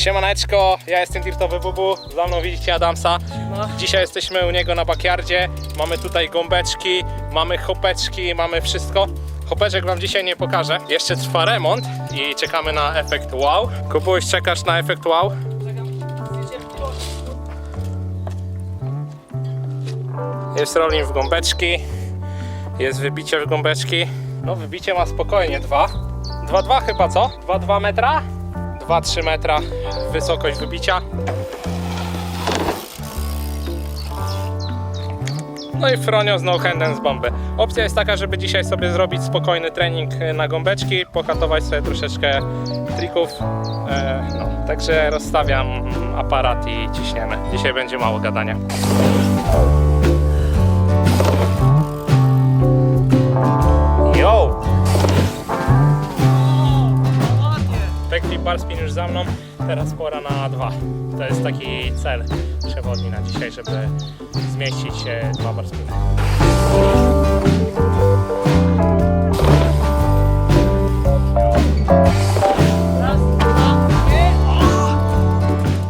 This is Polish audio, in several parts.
Siemaneczko, ja jestem Dirtowy Bubu, za mną widzicie Adamsa. Dzisiaj jesteśmy u niego na bakiardzie, mamy tutaj gąbeczki, mamy chopeczki, mamy wszystko. Chopeczek wam dzisiaj nie pokażę, jeszcze trwa remont i czekamy na efekt wow. Kubuś, czekasz na efekt wow? Jest rolling w gąbeczki, jest wybicie w gąbeczki. No wybicie ma spokojnie dwa. 2,2 chyba co? 2,2 metra? 2-3 metra wysokość wybicia. No i Fronio z no-handem z bomby. Opcja jest taka, żeby dzisiaj sobie zrobić spokojny trening e, na gąbeczki, pokatować sobie troszeczkę trików. E, no, także rozstawiam aparat i ciśniemy. Dzisiaj będzie mało gadania. Bar spin już za mną, teraz pora na dwa. To jest taki cel przewodni na dzisiaj, żeby zmieścić dwa bar spiny. Raz, dwa, trzy.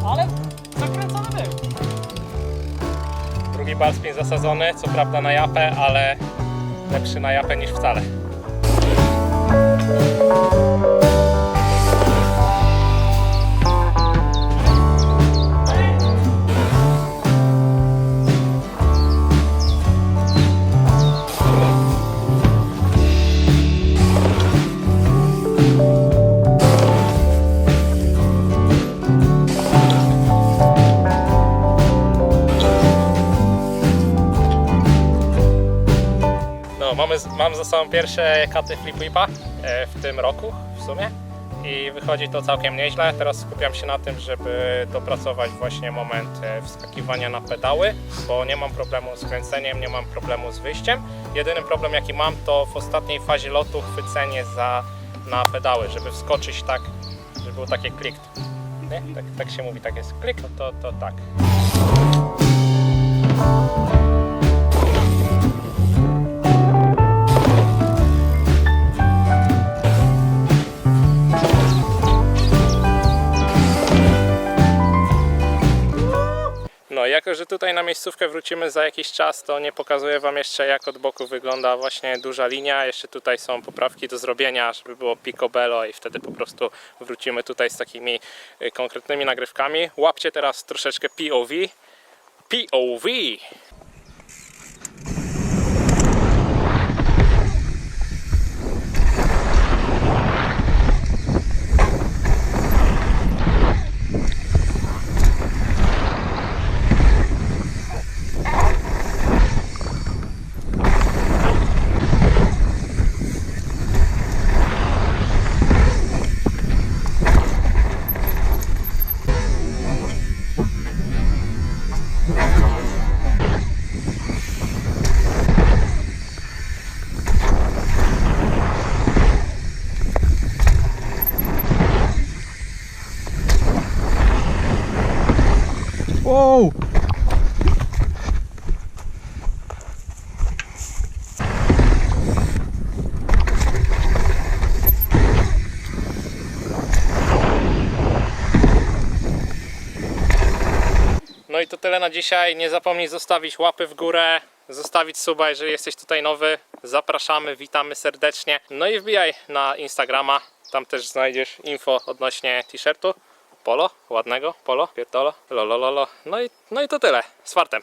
Ale zakręcony był. Drugi bar spin zasadzony, co prawda na japę, ale lepszy na japę niż wcale. Mamy, mam za sobą pierwsze katy flip flipa e, w tym roku w sumie i wychodzi to całkiem nieźle. Teraz skupiam się na tym, żeby dopracować właśnie moment e, wskakiwania na pedały, bo nie mam problemu z kręceniem, nie mam problemu z wyjściem. Jedyny problem jaki mam to w ostatniej fazie lotu chwycenie za, na pedały, żeby wskoczyć tak, żeby było takie klik. Nie? Tak, tak się mówi, tak jest klik, no to, to tak. No, jako że tutaj na miejscówkę wrócimy za jakiś czas, to nie pokazuję Wam jeszcze jak od boku wygląda właśnie duża linia. Jeszcze tutaj są poprawki do zrobienia, żeby było picobello i wtedy po prostu wrócimy tutaj z takimi y, konkretnymi nagrywkami. Łapcie teraz troszeczkę POV. POV! Wow! No i to tyle na dzisiaj. Nie zapomnij zostawić łapy w górę, zostawić suba, jeżeli jesteś tutaj nowy. Zapraszamy, witamy serdecznie. No i wbijaj na Instagrama. Tam też znajdziesz info odnośnie t-shirtu. Polo, ładnego, polo, pierdolo, lolololo. No i, no i to tyle. Z fartem.